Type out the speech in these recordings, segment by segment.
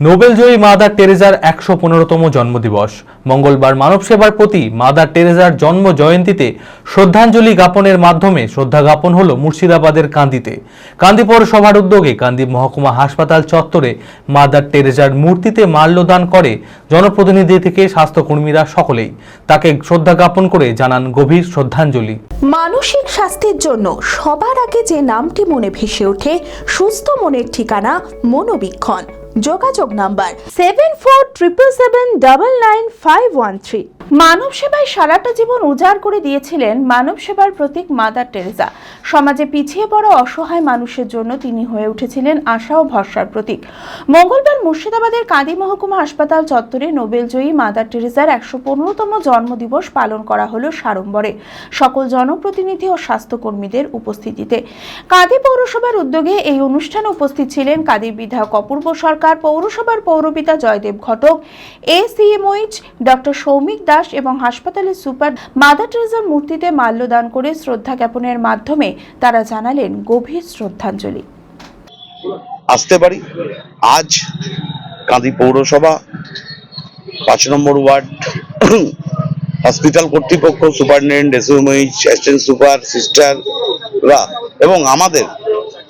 নোবেলজয়ী mother টেরেজার একশো পনেরোতম জন্মদিবস। মঙ্গলবার মানব সেবার প্রতি মাদার টেরেজার জন্ম জয়ন্তীতে শ্রদ্ধাঞ্জলি জ্ঞাপনের মাধ্যমে শ্রদ্ধা জ্ঞাপন হল মুর্শিদাবাদের কান্দিতে। কান্দি পৌরসভার উদ্যোগে কান্দি মহকুমা হাসপাতাল চত্বরে মাদার টেরেজার মূর্তিতে মাল্যদান করে জনপ্রতিনিধি থেকে স্বাস্থ্যকর্মীরা সকলেই। তাকে শ্রদ্ধা জ্ঞাপন করে জানান গভীর শ্রদ্ধাঞ্জলি। মানসিক স্বাস্থ্যের জন্য সবার আগে যে নামটি মনে ভেসে ওঠে, সুস্থ মনের ঠিকানা মনোবীক্ষণ। যোগাযোগ number seven four triple seven double nine five one three মানব সেবায় সারাটা জীবন উজাড় করে দিয়েছিলেন মানব সেবার প্রতীক মাদার টেরেসা। সমাজে পিছিয়ে পড়া অসহায় মানুষের জন্য তিনি হয়ে উঠেছিলেন আশা ও ভরসার প্রতীক। মঙ্গলবার মুর্শিদাবাদের কাঁদি মহকুমা হাসপাতাল চত্বরে নোবেলজয়ী মাদার টেরেসার একশো পনেরোতম জন্মদিবস পালন করা হলো সাড়ম্বরে। সকল জনপ্রতিনিধি ও স্বাস্থ্যকর্মীদের উপস্থিতিতে। কাঁদি পৌরসভার উদ্যোগে এই অনুষ্ঠানে উপস্থিত ছিলেন কাঁদির বিধায়ক অপূর্ব সরকার পৌরসভার পৌরপিতা জয়দেব ঘটক, এ সিএমওইচ ডক্টর সৌমিক দাস এবং হাসপাতালের সুপার মাদার টেরেসার মূর্তিতে মাল্যদান করে শ্রদ্ধা জ্ঞাপনের মাধ্যমে তারা জানালেন গভীর শ্রদ্ধাঞ্জলি। আসতে পারি? আজ কাঁদি পৌরসভা, পাঁচ নম্বর ওয়ার্ড, হসপিটাল কর্তৃপক্ষ, সুপারিনটেন্ডেন্ট এসওএমএইচ অ্যাসিস্ট্যান্ট সুপার সিস্টাররা এবং আমাদের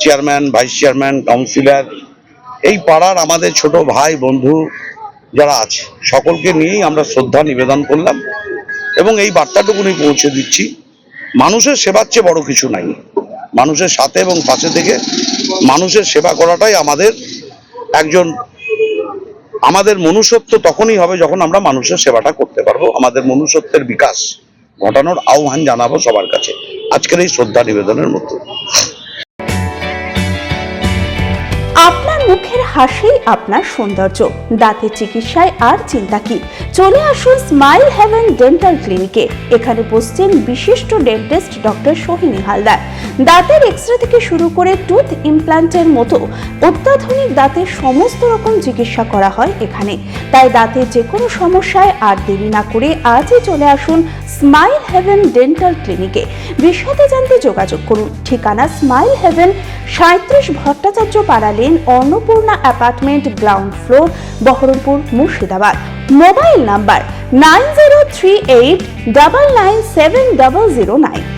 চেয়ারম্যান, ভাইস চেয়ারম্যান, কাউন্সিলর এই পাড়ার আমাদের ছোট ভাই, বন্ধু যারা আছে, সকলকে নিয়েই আমরা শ্রদ্ধা নিবেদন করলাম এবং এই বার্তাটুকুনি পৌঁছে দিচ্ছি। মানুষের সেবার চেয়ে বড় কিছু নাই। মানুষের সাথে এবং পাশে থেকে মানুষের সেবা করাটাই আমাদের একজন, আমাদের মনুষ্যত্ব তখনই হবে যখন আমরা মানুষের সেবাটা করতে পারব। আমাদের মনুষ্যত্বের বিকাশ ঘটানোর আহ্বান জানাব সবার কাছে। আজকের এই শ্রদ্ধা নিবেদনের মধ্যে মুখের হাসি আপনার সৌন্দর্য। দাঁতের চিকিৎসায় আর চিন্তা কি? চলে আসুন স্মাইল হেভেন ডেন্টাল ক্লিনিকে এখানে বসছেন বিশিষ্ট ডেন্টিস্ট ডক্টর সোহিনী হালদার। দাঁতের এক্সরে থেকে শুরু করে টুথ ইমপ্ল্যান্টের মতো অত্যাধুনিক দাঁতের সমস্ত রকম চিকিৎসা করা হয় এখানে। তাই দাঁতের যে কোনো সমস্যায় আর দেরি না করে আজই চলে আসুন স্মাইল হেভেন ডেন্টাল ক্লিনিকে বিশদে জানতে যোগাযোগ করুন। ঠিকানা স্মাইল হেভেন সাঁত্রিশ Bhattacharya Para lane Annapurna apartment ground floor, Baharampur Murshidabad. Mobile number nine zero three eight double nine seven double zero nine.